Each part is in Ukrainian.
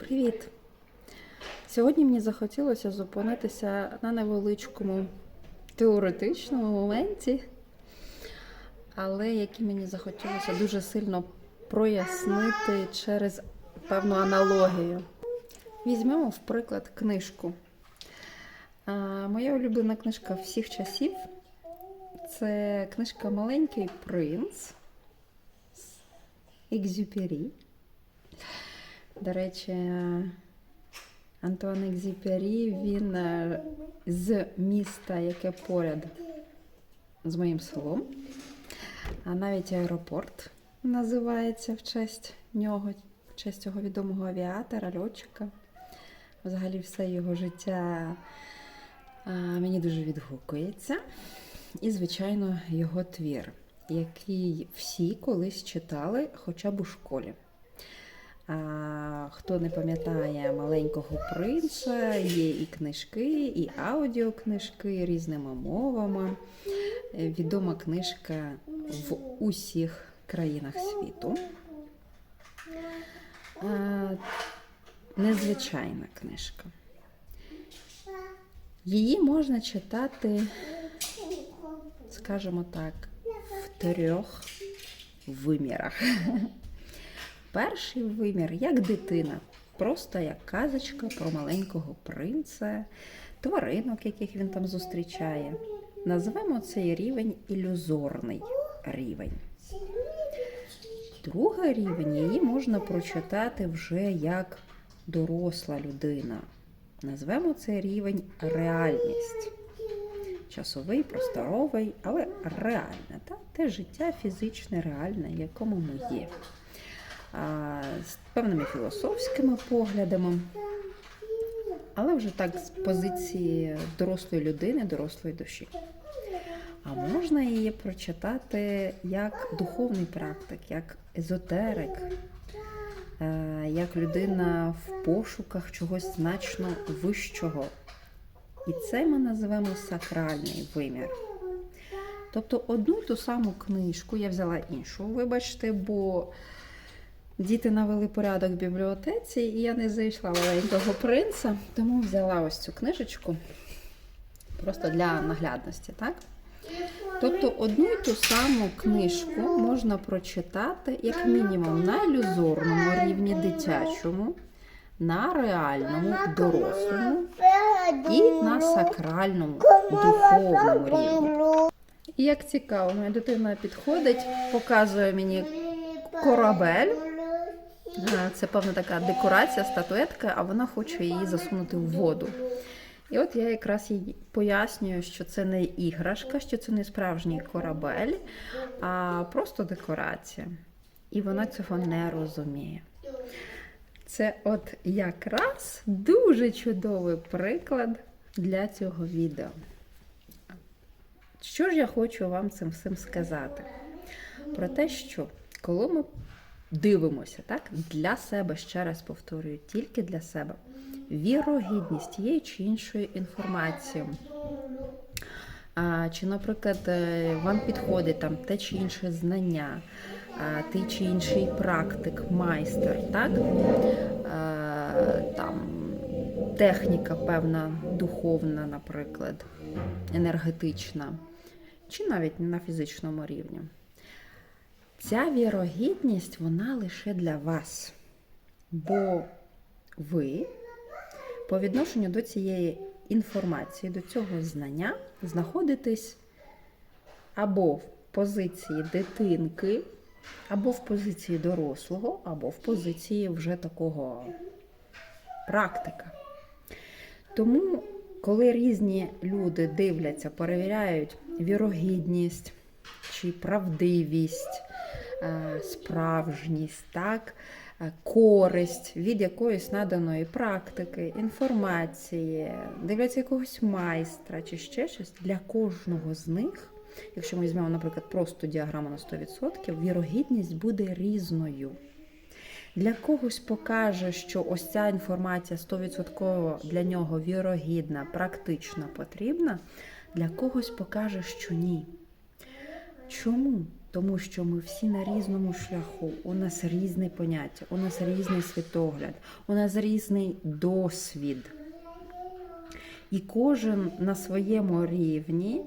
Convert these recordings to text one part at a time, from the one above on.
Привіт! Сьогодні мені захотілося зупинитися на невеличкому теоретичному моменті, але який мені захотілося дуже сильно прояснити через певну аналогію. Візьмемо, в приклад, книжку. Моя улюблена книжка всіх часів це книжка Маленький принц Екзюпері. До речі, Антуан Екзюпері, він е, з міста, яке поряд з моїм селом. А навіть аеропорт називається в честь нього, в честь цього відомого авіатора, льотчика. Взагалі, все його життя мені дуже відгукується. І, звичайно, його твір, який всі колись читали хоча б у школі. Хто не пам'ятає маленького принца, є і книжки, і аудіокнижки різними мовами. Е, Відома книжка в усіх країнах світу. Незвичайна книжка. Її можна читати, скажімо так, в трьох вимірах. Перший вимір як дитина, просто як казочка про маленького принца, тваринок, яких він там зустрічає. Назвемо цей рівень ілюзорний рівень. Другий рівень її можна прочитати вже як доросла людина. Назвемо цей рівень реальність. Часовий, просторовий, але реальне. Те життя фізичне, реальне, якому ми є. А, з певними філософськими поглядами, але вже так з позиції дорослої людини, дорослої душі. А можна її прочитати як духовний практик, як езотерик, е, як людина в пошуках чогось значно вищого. І це ми називаємо сакральний вимір. Тобто одну ту саму книжку я взяла іншу, вибачте, бо діти навели порядок в бібліотеці, і я не зайшла маленького принца, тому взяла ось цю книжечку просто для наглядності, так? Тобто одну й ту саму книжку можна прочитати як мінімум на ілюзорному рівні дитячому, на реальному дорослому і на сакральному духовному рівні. І як цікаво, моя дитина підходить, показує мені корабель. Е, Це певна така декорація, статуетка, а вона хоче її засунути в воду. І от я якраз їй пояснюю, що це не іграшка, що це не справжній корабель, а просто декорація. І вона цього не розуміє. Це от якраз дуже чудовий приклад для цього відео. Що ж я хочу вам цим всім сказати? Про те, що коли ми дивимося так, для себе, ще раз повторюю, тільки для себе, вірогідність тієї чи іншої інформації. А, Чи, наприклад, е, вам підходить там те чи інше знання, а, той чи інший практик, майстер, так? А, там техніка певна духовна, наприклад, енергетична, чи навіть на фізичному рівні. Ця вірогідність вона лише для вас. Бо ви по відношенню до цієї інформації, до цього знання знаходитесь або в позиції дитинки, або в позиції дорослого, або в позиції вже такого практика. Тому, коли різні люди дивляться, перевіряють вірогідність чи правдивість, справжність, так, е, користь від якоїсь наданої практики, інформації, дивляться якогось майстра чи ще щось, для кожного з них, якщо ми візьмемо, наприклад, просто діаграму на 100%, вірогідність буде різною. Для когось покаже, що ось ця інформація 100% для нього вірогідна, практично потрібна, для когось покаже, що ні. Чому? Тому що ми всі на різному шляху, у нас різне поняття, у нас різний світогляд, у нас різний досвід. І кожен на своєму рівні,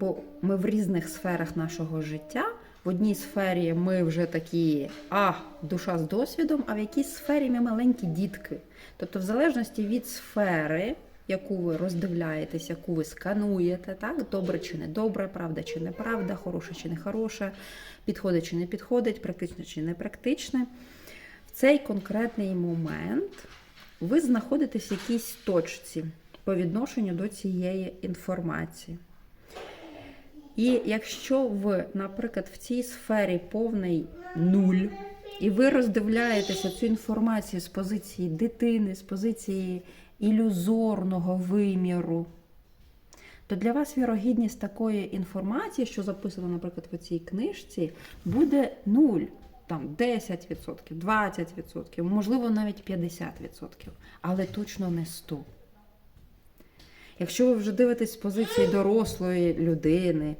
бо ми в різних сферах нашого життя. В одній сфері ми вже такі, а, душа з досвідом, а в якійсь сфері ми маленькі дітки. Тобто, в залежності від сфери, яку ви роздивляєтесь, яку ви скануєте, так, добре чи не добре, правда чи неправда, хороше чи не хороше, підходить чи не підходить, практичне чи не практичне. В цей конкретний момент ви знаходитесь в якійсь точці по відношенню до цієї інформації. І якщо ви, наприклад, в цій сфері повний нуль, і ви роздивляєтеся цю інформацію з позиції дитини, з позиції ілюзорного виміру, то для вас вірогідність такої інформації, що записано, наприклад, в цій книжці, буде нуль. Там 10%, 20%, можливо, навіть 50%, але точно не 100%. Якщо ви вже дивитесь з позиції дорослої людини,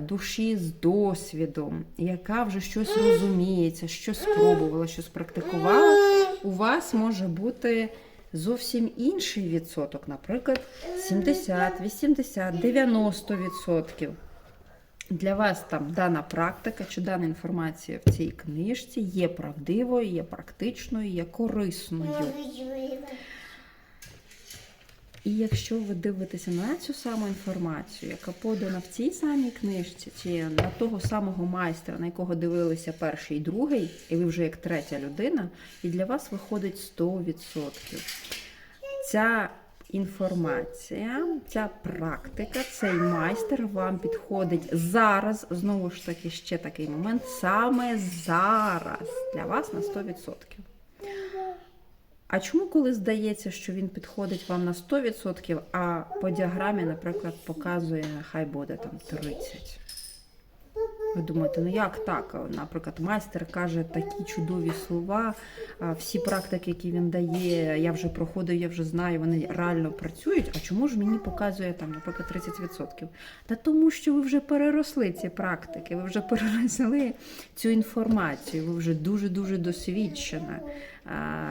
душі з досвідом, яка вже щось розуміється, щось спробувала, щось практикувала, у вас може бути зовсім інший відсоток, наприклад, 70, 80, 90%. Для вас там дана практика чи дана інформація в цій книжці є правдивою, є практичною, є корисною. І якщо ви дивитеся на цю саму інформацію, яка подана в цій самій книжці, чи на того самого майстра, на якого дивилися перший і другий, і ви вже як третя людина, і для вас виходить 100%. Ця інформація, ця практика, цей майстер вам підходить зараз. Знову ж таки, ще такий момент, саме зараз для вас на 100%. А чому, коли здається, що він підходить вам на 100%, а по діаграмі, наприклад, показує, хай буде там 30%? Ви думаєте, ну як так? Наприклад, майстер каже такі чудові слова, всі практики, які він дає, я вже проходив, я вже знаю, вони реально працюють. А чому ж мені показує там, наприклад, 30%? Та тому, що ви вже переросли ці практики, ви вже переросли цю інформацію, ви вже дуже-дуже досвідчена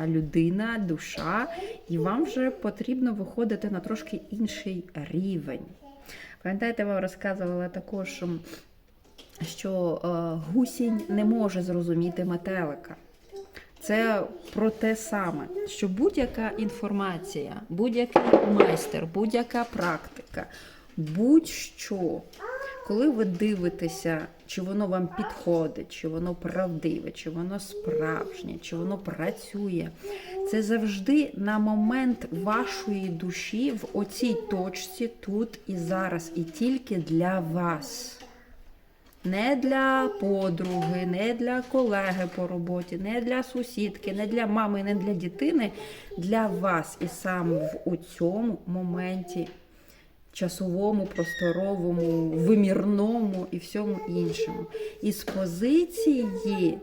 людина, душа, і вам вже потрібно виходити на трошки інший рівень. Пам'ятаєте, вам розказувала також що е, гусінь не може зрозуміти метелика. Це про те саме, що будь-яка інформація, будь-який майстер, будь-яка практика, будь-що, коли ви дивитеся, чи воно вам підходить, чи воно правдиве, чи воно справжнє, чи воно працює, це завжди на момент вашої душі в оцій точці, тут і зараз, і тільки для вас. Не для подруги, не для колеги по роботі, не для сусідки, не для мами, не для дитини, для вас. І сам в цьому моменті часовому, просторовому, вимірному і всьому іншому. І з позиції,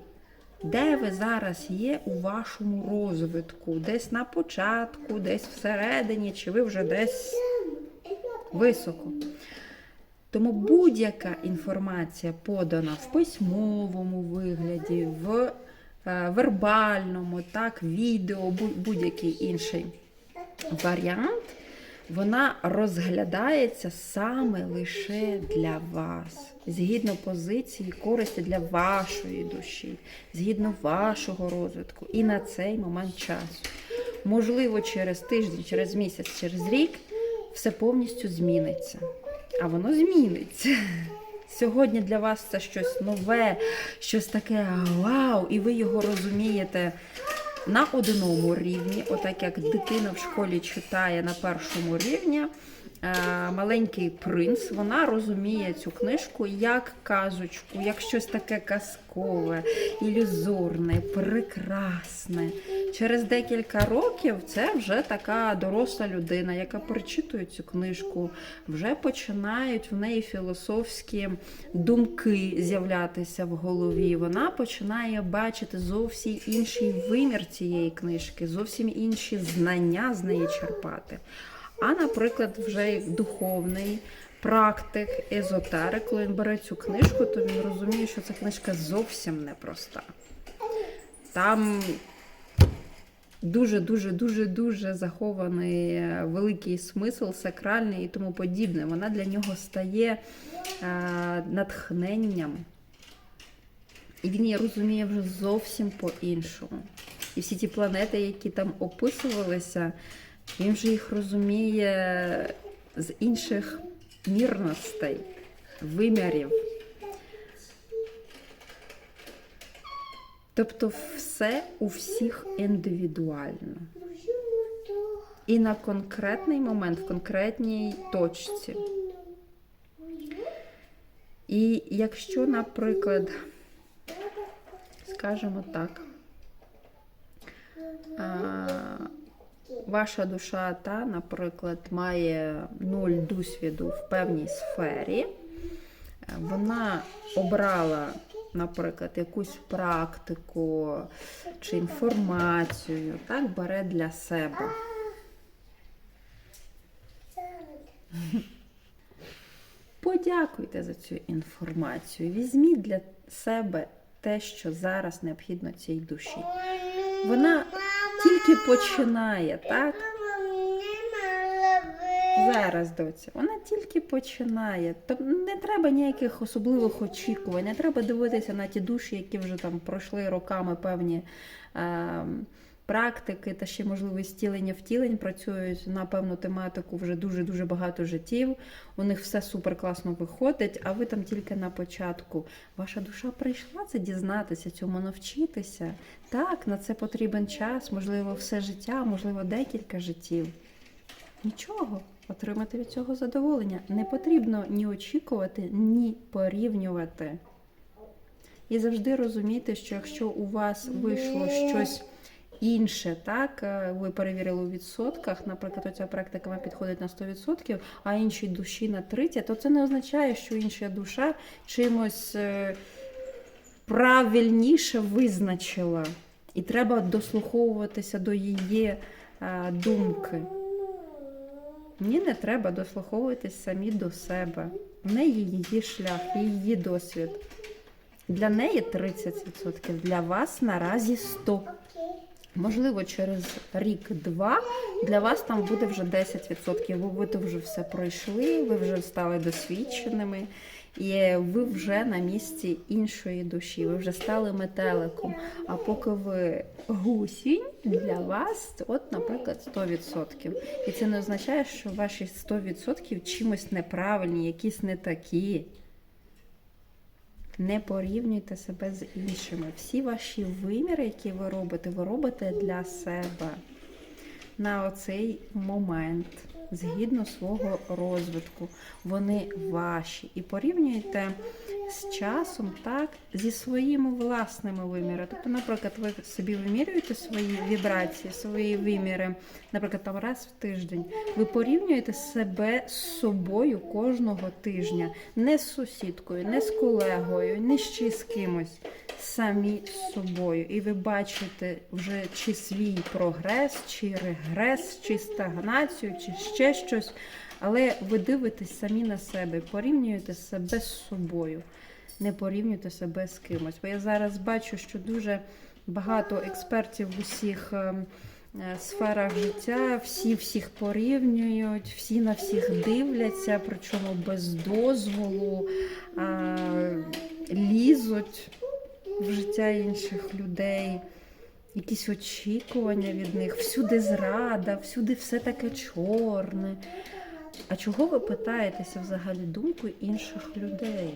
де ви зараз є у вашому розвитку, десь на початку, десь всередині, чи ви вже десь високо. Тому будь-яка інформація подана в письмовому вигляді, в е, вербальному, так, відео, будь-який інший варіант, вона розглядається саме лише для вас, згідно позиції користі для вашої душі, згідно вашого розвитку і на цей момент часу. Можливо, через тиждень, через місяць, через рік все повністю зміниться а воно зміниться. Сьогодні для вас це щось нове, щось таке вау, і ви його розумієте на одному рівні, отак як дитина в школі читає на першому рівні. Е, маленький принц, вона розуміє цю книжку як казочку, як щось таке казкове, ілюзорне, прекрасне. Через декілька років це вже така доросла людина, яка перечитує цю книжку, вже починають в неї філософські думки з'являтися в голові. Вона починає бачити зовсім інший вимір цієї книжки, зовсім інші знання з неї черпати. А, наприклад, вже духовний практик, езотерик, коли він бере цю книжку, то він розуміє, що ця книжка зовсім непроста. Там дуже, дуже, дуже, дуже захований е, великий смисл, сакральний і тому подібне. Вона для нього стає е, натхненням. І він її розуміє вже зовсім по-іншому. І всі ті планети, які там описувалися, він вже їх розуміє з інших мірностей, вимірів. Тобто все у всіх індивідуально. І на конкретний момент, в конкретній точці. І якщо, наприклад, скажімо так, ваша душа, та, наприклад, має нуль досвіду в певній сфері, е, вона обрала, наприклад, якусь практику чи інформацію, так, бере для себе. Подякуйте за цю інформацію. Візьміть для себе те, що зараз необхідно цій душі. Вона тільки починає, так? Зараз, доця, вона тільки починає. Тобто не треба ніяких особливих очікувань, не треба дивитися на ті душі, які вже там пройшли роками певні е, практики та ще можливо і стілення втілень працюють на певну тематику вже дуже-дуже багато життів. У них все супер класно виходить, а ви там тільки на початку. Ваша душа прийшла це дізнатися, цьому навчитися. Так, на це потрібен час, можливо, все життя, можливо, декілька життів. Нічого, отримати від цього задоволення. Не потрібно ні очікувати, ні порівнювати. І завжди розумійте, що якщо у вас вийшло щось інше, так, е, ви перевірили у відсотках, наприклад, оця практика вам підходить на 100%, а іншій душі на 30%, то це не означає, що інша душа чимось е, правильніше визначила. І треба дослуховуватися до її е, думки. Ні, не треба дослуховуватись самі до себе. В неї її шлях, її досвід. Для неї 30%, для вас наразі 100%. Можливо, через рік-два для вас там буде вже 10%, бо ви то вже все пройшли, ви вже стали досвідченими, і ви вже на місці іншої душі, ви вже стали метеликом. А поки ви гусінь, для вас, от, наприклад, 100%. І це не означає, що ваші 100% чимось неправильні, якісь не такі. Не порівнюйте себе з іншими. Всі ваші виміри, які ви робите, ви робите для себе на оцей момент, згідно свого розвитку. Вони ваші. І порівнюйте з часом, так, зі своїми власними вимірами. Тобто, наприклад, ви собі вимірюєте свої вібрації, свої виміри, наприклад, там раз в тиждень. Ви порівнюєте себе з собою кожного тижня, не з сусідкою, не з колегою, не ще з кимось, самі з собою. І ви бачите вже чи свій прогрес, чи регрес, чи стагнацію, чи ще щось. Але ви дивитесь самі на себе, порівнюєте себе з собою, не порівнюйте себе з кимось. Бо я зараз бачу, що дуже багато експертів в усіх е, е, сферах життя, всі всіх порівнюють, всі на всіх дивляться, причому без дозволу, лізуть в життя інших людей. Якісь очікування від них, всюди зрада, всюди все таке чорне. А чого ви питаєтеся взагалі думку інших людей?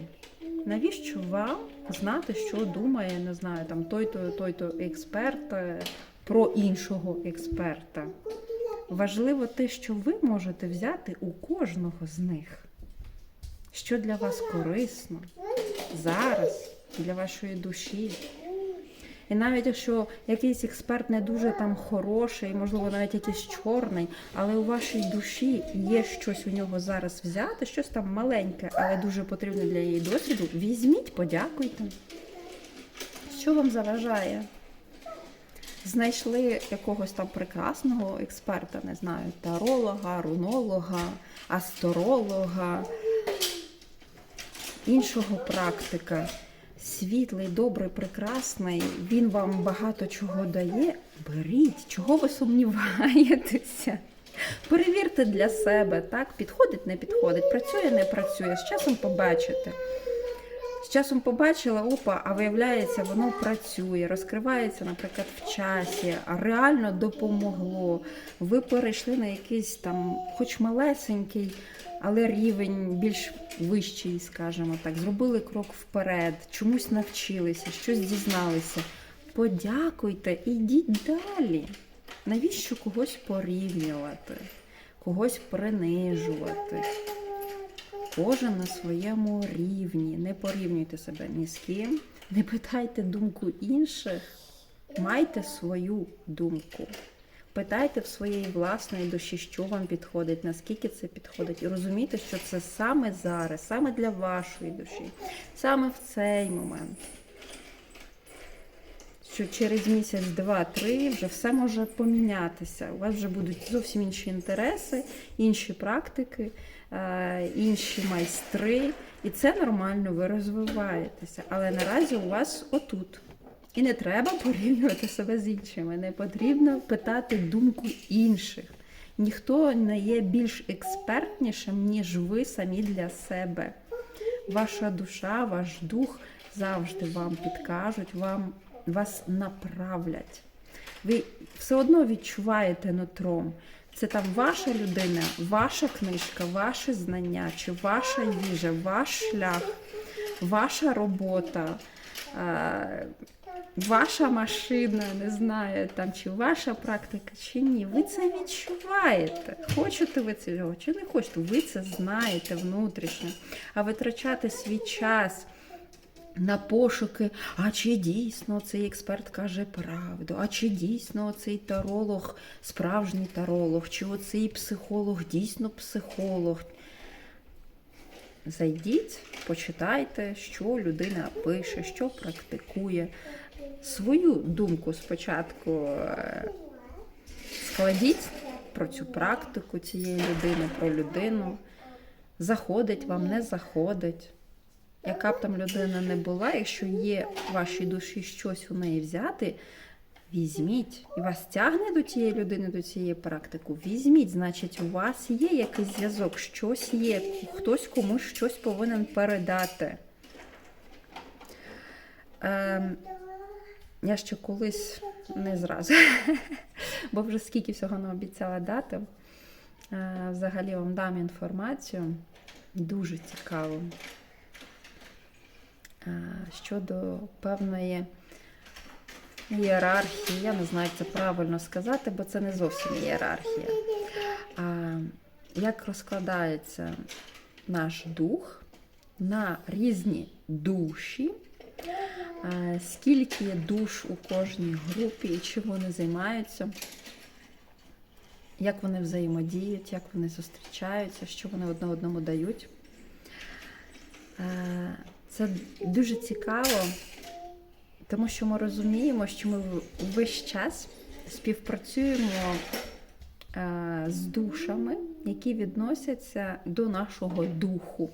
Навіщо вам знати, що думає, не знаю, там той-то, той-то експерт е, про іншого експерта? Важливо те, що ви можете взяти у кожного з них, що для вас корисно зараз, для вашої душі. І навіть якщо якийсь експерт не дуже там хороший, можливо, навіть якийсь чорний, але у вашій душі є щось у нього зараз взяти, щось там маленьке, але дуже потрібне для її досвіду, візьміть, подякуйте. Що вам заважає? Знайшли якогось там прекрасного експерта, не знаю, таролога, рунолога, астролога, іншого практика. Світлий, добрий, прекрасний, він вам багато чого дає. Беріть, чого ви сумніваєтеся? Перевірте для себе, так, підходить, не підходить, працює, не працює. З часом побачите. З часом побачила, опа, а виявляється, воно працює, розкривається, наприклад, в часі, а реально допомогло. Ви перейшли на якийсь там, хоч малесенький, але рівень більш вищий, скажімо так, зробили крок вперед, чомусь навчилися, щось дізналися. Подякуйте і йдіть далі. Навіщо когось порівнювати, когось принижувати? Кожен на своєму рівні. Не порівнюйте себе ні з ким, не питайте думку інших, майте свою думку. Питайте в своєї власної душі, що вам підходить, наскільки це підходить, і розумійте, що це саме зараз, саме для вашої душі, саме в цей момент. Що через місяць, два, три вже все може помінятися. У вас вже будуть зовсім інші інтереси, інші практики, е, інші майстри. І це нормально, ви розвиваєтеся. Але наразі у вас отут. І не треба порівнювати себе з іншими. Не потрібно питати думку інших. Ніхто не є більш експертнішим, ніж ви самі для себе. Ваша душа, ваш дух завжди вам підкажуть, вам, вас направлять. Ви все одно відчуваєте нутром. Це там ваша людина, ваша книжка, ваше знання, чи ваша їжа, ваш шлях, ваша робота. Ваша машина, не знаю, там чи ваша практика, чи ні. Ви це відчуваєте. Хочете ви цього, чи не хочете, ви це знаєте внутрішньо. А витрачати свій час на пошуки, а чи дійсно цей експерт каже правду, а чи дійсно цей таролог справжній таролог, чи оцей психолог дійсно психолог. Зайдіть, почитайте, що людина пише, що практикує. Свою думку спочатку е, складіть про цю практику цієї людини, про людину. Заходить вам, не заходить. Яка б там людина не була, якщо є в вашій душі щось у неї взяти, візьміть. І вас тягне до тієї людини, до цієї практики, візьміть, значить, у вас є якийсь зв'язок, щось є, хтось комусь щось повинен передати. Ем, я ще колись не зразу, бо вже скільки всього не обіцяла дати. Е, Взагалі вам дам інформацію дуже цікаву е, щодо певної ієрархії. Я не знаю, це правильно сказати, бо це не зовсім ієрархія. Як розкладається наш дух на різні душі? Скільки є душ у кожній групі і чим вони займаються, як вони взаємодіють, як вони зустрічаються, що вони одне одному дають. Це дуже цікаво, тому що ми розуміємо, що ми весь час співпрацюємо з душами, які відносяться до нашого духу.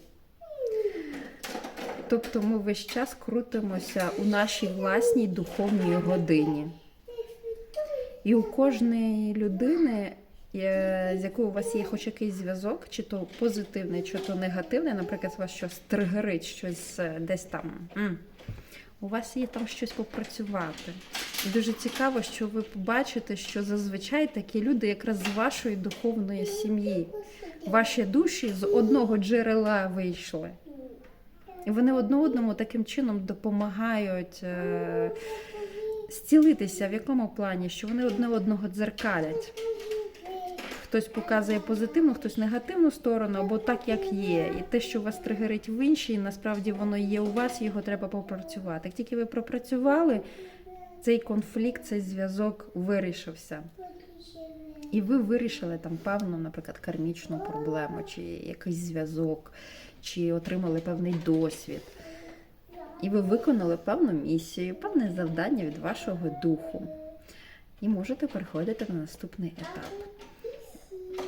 Тобто ми весь час крутимося у нашій власній духовній родині. І у кожної людини, е, з якою у вас є хоч якийсь зв'язок, чи то позитивний, чи то негативний, наприклад, вас щось тригерить, щось е, десь там. У вас є там щось попрацювати. І дуже цікаво, що ви побачите, що зазвичай такі люди якраз з вашої духовної сім'ї. Ваші душі з одного джерела вийшли. І вони одне одному таким чином допомагають е, зцілитися в якому плані, що вони одне одного дзеркалять. Хтось показує позитивну, хтось негативну сторону, або так, як є. І те, що вас тригерить в іншій, насправді воно є у вас, його треба попрацювати. Як тільки ви пропрацювали, цей конфлікт, цей зв'язок вирішився. І ви вирішили там певну, наприклад, кармічну проблему, чи якийсь зв'язок, чи отримали певний досвід. І ви виконали певну місію, певне завдання від вашого духу. І можете переходити на наступний етап.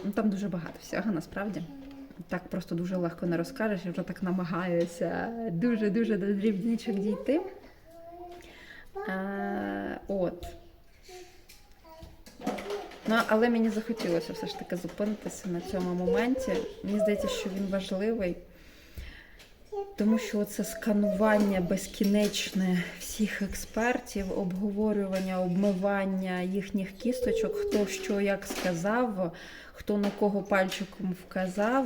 Ну, там дуже багато всього насправді. так просто дуже легко не розкажеш, я вже так намагаюся дуже-дуже до дрібничок дійти. Е, от. Ну, але мені захотілося все ж таки зупинитися на цьому моменті. Мені здається, що він важливий, тому що це сканування безкінечне всіх експертів, обговорювання, обмивання їхніх кісточок, хто що як сказав, хто на кого пальчиком вказав.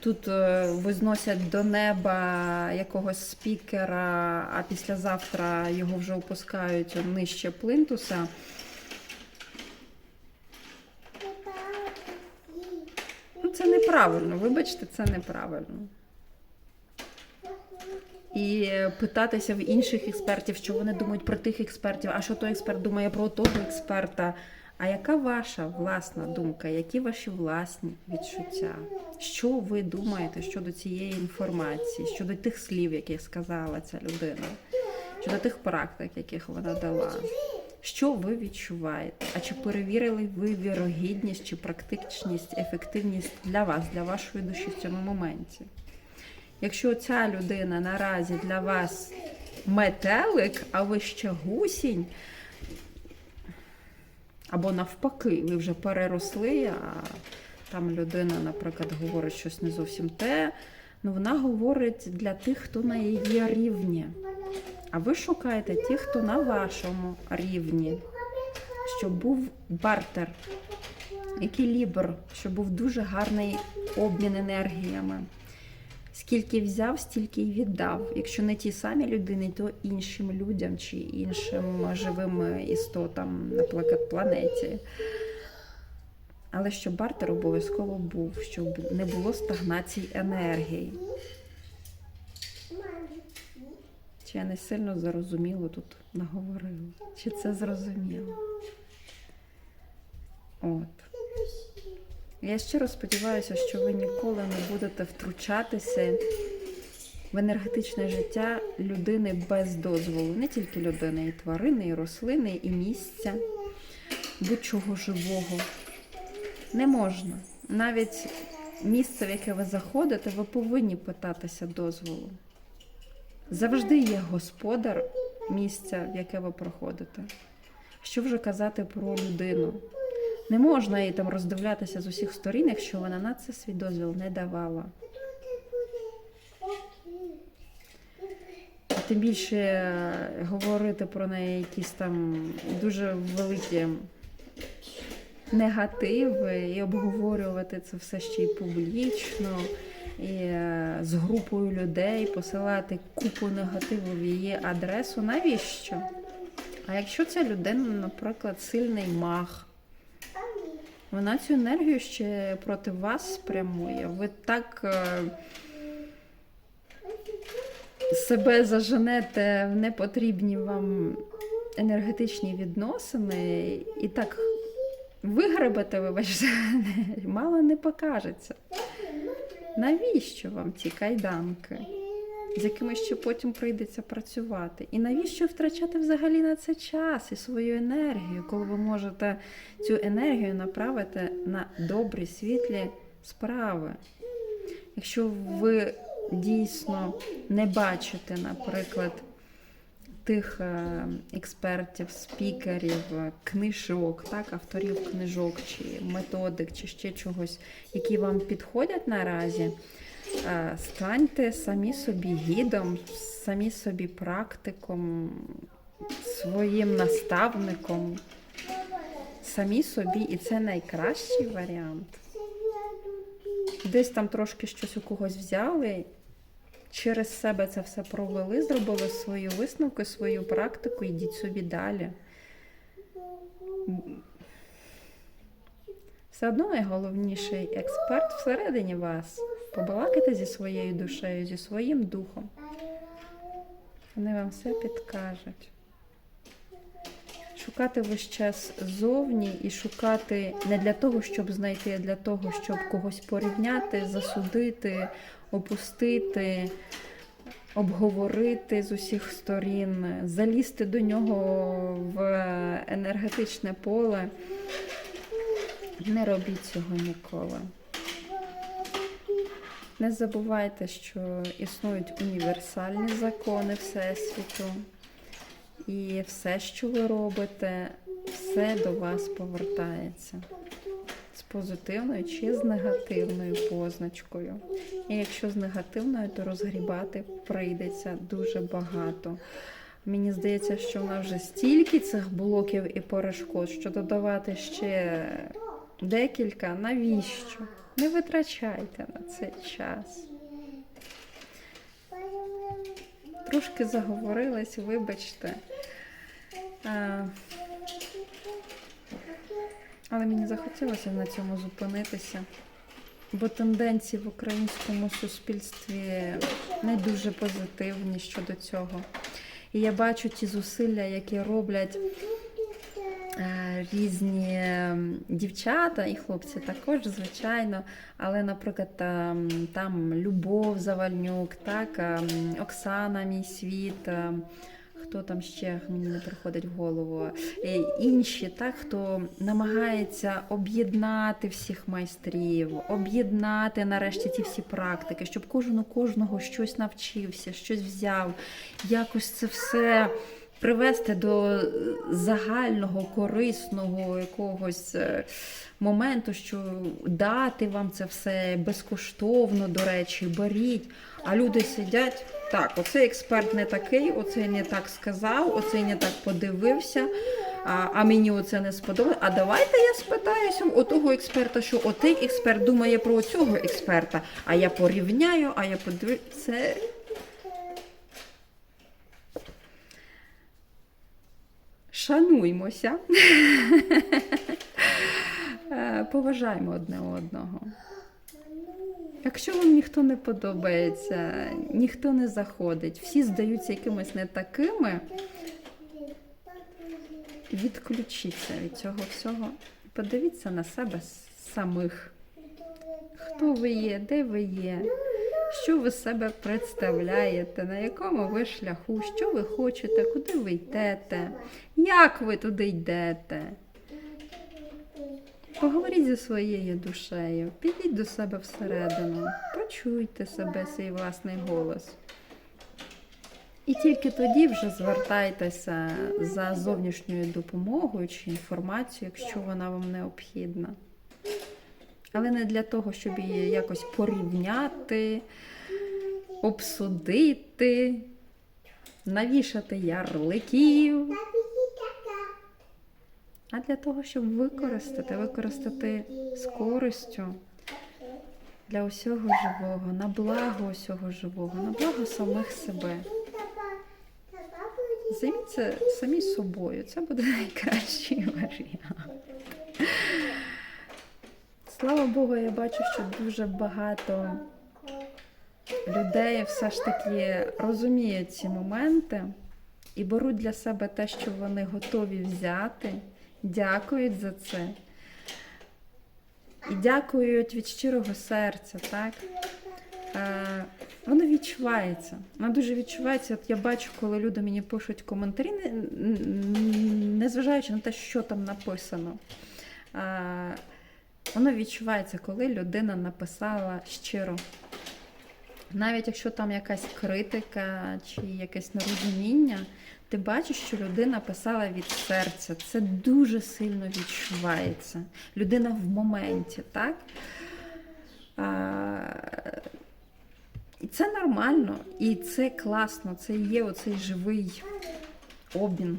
Тут е, возносять до неба якогось спікера, а післязавтра його вже опускають нижче плинтуса. Ну, це неправильно, вибачте, це неправильно. І питатися в інших експертів, що вони думають про тих експертів, а що той експерт думає про того експерта. А яка ваша власна думка? Які ваші власні відчуття? Що ви думаєте щодо цієї інформації, щодо тих слів, які сказала ця людина, щодо тих практик, яких вона дала? Що ви відчуваєте? А чи перевірили ви вірогідність чи практичність, ефективність для вас, для вашої душі в цьому моменті? Якщо ця людина наразі для вас метелик, а ви ще гусінь, або навпаки, ви вже переросли, а там людина, наприклад, говорить щось не зовсім те, ну вона говорить для тих, хто на її рівні. А ви шукаєте тих, хто на вашому рівні, щоб був бартер, екілібр, щоб був дуже гарний обмін енергіями. Скільки взяв, стільки й віддав. Якщо не ті самі людини, то іншим людям чи іншим живим істотам, наприклад, планеті. Але щоб бартер обов'язково був, щоб не було стагнацій енергії. Чи я не сильно зрозуміло тут наговорила? Чи це зрозуміло? От. Я щиро сподіваюся, що ви ніколи не будете втручатися в енергетичне життя людини без дозволу. Не тільки людини, і тварини, і рослини, і місця, будь-чого живого. Не можна. Навіть місце, в яке ви заходите, ви повинні питатися дозволу. Завжди є господар місця, в яке ви проходите. Що вже казати про людину? Не можна їй там роздивлятися з усіх сторін, якщо вона на це свій дозвіл не давала. Тим більше е, говорити про неї якісь там дуже великі негативи і обговорювати це все ще й публічно, і е, з групою людей посилати купу негативу в її адресу. Навіщо? А якщо ця людина, наприклад, сильний маг, вона цю енергію ще проти вас спрямує. Ви так е, себе заженете в непотрібні вам енергетичні відносини і так вигребете, вибачте, мало не покажеться. Навіщо вам ці кайданки? З якими ще потім прийдеться працювати. І навіщо втрачати взагалі на це час і свою енергію, коли ви можете цю енергію направити на добрі, світлі справи? Якщо ви дійсно не бачите, наприклад, тих е, експертів, спікерів, книжок, так, авторів книжок, чи методик, чи ще чогось, які вам підходять наразі. Е, Станьте самі собі гідом, самі собі практиком, своїм наставником, самі собі, і це найкращий варіант. Десь там трошки щось у когось взяли, через себе це все провели, зробили свою висновку, свою практику, йдіть собі далі. Все одно найголовніший експерт всередині вас. Побалакайте зі своєю душею, зі своїм духом. Вони вам все підкажуть. Шукати весь час зовні і шукати не для того, щоб знайти, а для того, щоб когось порівняти, засудити, опустити, обговорити з усіх сторін, залізти до нього в енергетичне поле. Не робіть цього ніколи. Не забувайте, що існують універсальні закони Всесвіту. І все, що ви робите, все до вас повертається позитивною чи з негативною позначкою. І якщо з негативною, то розгрібати прийдеться дуже багато. Мені здається, що в нас вже стільки цих блоків і перешкод, що додавати ще декілька, навіщо? Не витрачайте на цей час. Трошки заговорилась, вибачте. Але мені захотілося на цьому зупинитися, бо тенденції в українському суспільстві не дуже позитивні щодо цього. І я бачу ті зусилля, які роблять е, різні ем, дівчата і хлопці також, звичайно. Але, наприклад, там, Любов Завальнюк, так, ем, Оксана, мій світ. Хто там ще мені не приходить в голову? Е, Інші, так, хто намагається об'єднати всіх майстрів, об'єднати нарешті ті всі практики, щоб кожен у кожного щось навчився, щось взяв, якось це все привести до загального, корисного якогось е, моменту, що дати вам це все безкоштовно, до речі, беріть. А люди сидять. Так, оцей експерт не такий, оцей не так сказав, оцей не так подивився, а, а мені оце не сподобалось. А давайте я спитаюся у того експерта, що отей експерт думає про цього експерта, а я порівняю, а я подивлюся. Це шануймося. Е, Поважаємо одне одного. Якщо вам ніхто не подобається, ніхто не заходить, всі здаються якимось не такими, відключіться від цього всього. Подивіться на себе самих. Хто ви є, де ви є, що ви себе представляєте, на якому ви шляху, що ви хочете, куди ви йдете, як ви туди йдете. Поговоріть зі своєю душею, підіть до себе всередину, почуйте себе, свій власний голос. І тільки тоді вже звертайтеся за зовнішньою допомогою чи інформацією, якщо вона вам необхідна. Але не для того, щоб її якось порівняти, обсудити, навішати ярликів. А для того, щоб використати, використати з користю для усього живого, на благо усього живого, на благо самих себе. Займіться самі собою. Це буде найкращий варіант. Слава Богу, я бачу, що дуже багато людей все ж таки розуміють ці моменти і беруть для себе те, що вони готові взяти, дякують за це. І дякують від щирого серця, так? Е, воно відчувається. Воно дуже відчувається. От я бачу, коли люди мені пишуть коментарі, не- незважаючи на те, що там написано. Е, воно відчувається, коли людина написала щиро. Навіть якщо там якась критика чи якесь нерозуміння, ти бачиш, що людина писала від серця. Це дуже сильно відчувається. Людина в моменті, так? А, і це нормально, і це класно, це є оцей живий обмін.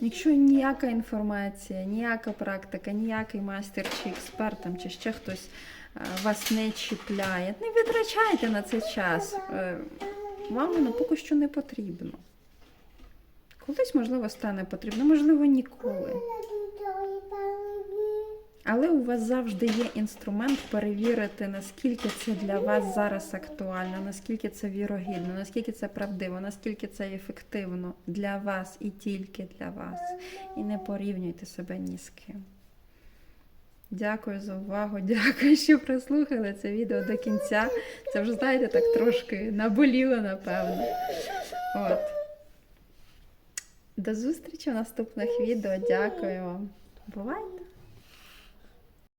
Якщо ніяка інформація, ніяка практика, ніякий майстер чи експерт там, чи ще хтось е, вас не чіпляє, не витрачайте на це час. Воно поки що не потрібно. Колись, можливо, стане потрібно, можливо, ніколи. Але у вас завжди є інструмент перевірити, наскільки це для вас зараз актуально, наскільки це вірогідно, наскільки це правдиво, наскільки це ефективно для вас і тільки для вас. І не порівнюйте себе ні з ким. Дякую за увагу, дякую, що прослухали це відео до кінця. Це вже, знаєте, так трошки наболіло, напевно. От. До зустрічі в наступних відео. Дякую вам. Бувайте!